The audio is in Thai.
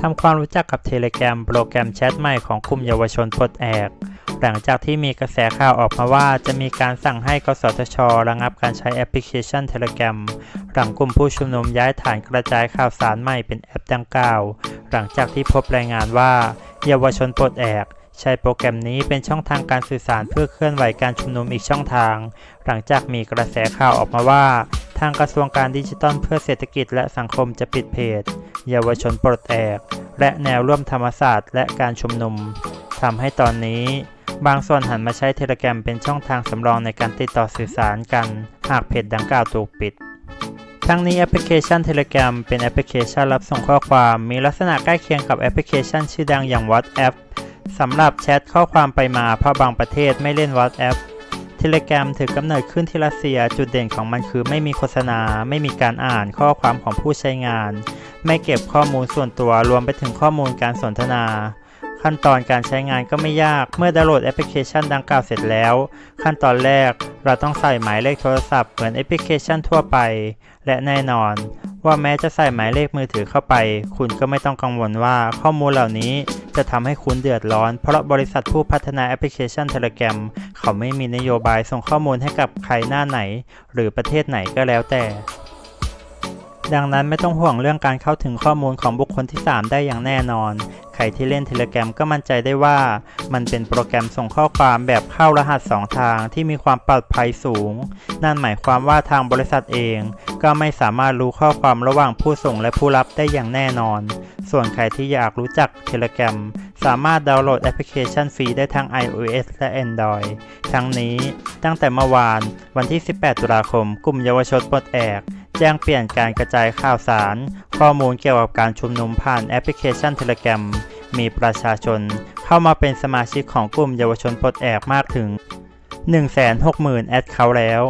ทำความรู้จักกับ Telegram โปรแกรมแชทใหม่ของกลุ่มเยาวชนปลดแอก หลังจากที่มีกระแสข่าวออกมาว่าจะมีการสั่งให้กสทช ระงับการใช้แอปพลิเคชัน Telegram หลังกลุ่มผู้ชุมนุมย้ายฐานกระจายข่าวสารใหม่เป็นแอปดังกล่าว หลังจากที่พบรายงานว่า เยาวชนปลดแอกใช้โปรแกรมนี้เป็นช่องทางการสื่อสารเพื่อเคลื่อนไหวการชุมนุมอีกช่องทาง หลังจากมีกระแสข่าวออกมาว่า ทางกระทรวงการดิจิทัลเพื่อเศรษฐกิจและสังคมจะปิดเพจ เยาวชนปลดแอก และแนวร่วมธรรมศาสตร์และการชุมนุมทำให้ตอนนี้ บางส่วนหันมาใช้เทเลแกรมเป็นช่องทางสำรองในการติดต่อสื่อสารกัน หากเพจดังกล่าวถูกปิด ทั้งนี้แอปพลิเคชัน Telegram เป็นแอปพลิเคชันรับส่งข้อความ มีลักษณะใกล้เคียงกับแอปพลิเคชันชื่อดังอย่าง WhatsApp สำหรับแชทข้อความไปมาเพราะบางประเทศไม่เล่น WhatsApp Telegram ถือกำเนิดขึ้นที่รัสเซีย จุดเด่นของมันคือไม่มีโฆษณา ไม่มีการอ่านข้อความของผู้ใช้งาน ไม่เก็บข้อมูลส่วนตัวรวมไปถึงข้อมูลการสนทนา ขั้นตอนการใช้งานก็ไม่ยาก เมื่อดาวน์โหลดแอปพลิเคชันดังกล่าวเสร็จแล้ว ขั้นตอนแรกเราต้องใส่หมายเลขโทรศัพท์เหมือนแอปพลิเคชันทั่วไป และแน่นอน ว่าแม้จะใส่หมายเลขมือถือเข้าไป คุณก็ไม่ต้องกังวลว่าข้อมูลเหล่านี้จะทำให้คุณเดือดร้อน เพราะบริษัทผู้พัฒนาแอปพลิเคชัน Telegram ขาไม่มีนโยบายส่งข้อมูลให้กับใครหน้าไหน หรือประเทศไหนก็แล้วแต่ ดังนั้นไม่ต้องห่วงเรื่องการเข้าถึงข้อมูลของบุคคลที่ 3 ได้อย่างแน่นอน ใครที่เล่นเทเลแกรมก็มั่นใจได้ว่า มันเป็นโปรแกรมส่งข้อความแบบเข้ารหัส 2 ทางที่มีความปลอดภัยสูง นั่นหมายความว่าทางบริษัทเอง ก็ไม่สามารถรู้ข้อความระหว่างผู้ส่งและผู้รับได้อย่างแน่นอน ส่วนใครที่อยากรู้จัก Telegram สามารถดาวน์โหลดแอปพลิเคชันฟรีได้ทั้ง iOS และ Android ทั้งนี้ตั้งแต่เมื่อวานวันที่ 18 ตุลาคม กลุ่มเยาวชนปลดแอก แจ้งเปลี่ยนการกระจายข่าวสาร ข้อมูลเกี่ยวกับการชุมนุมผ่านแอปพลิเคชัน Telegram มีประชาชน เข้ามาเป็นสมาชิกของกลุ่มเยาวชนปลดแอกมากถึง 160,000 แอดเขาแล้ว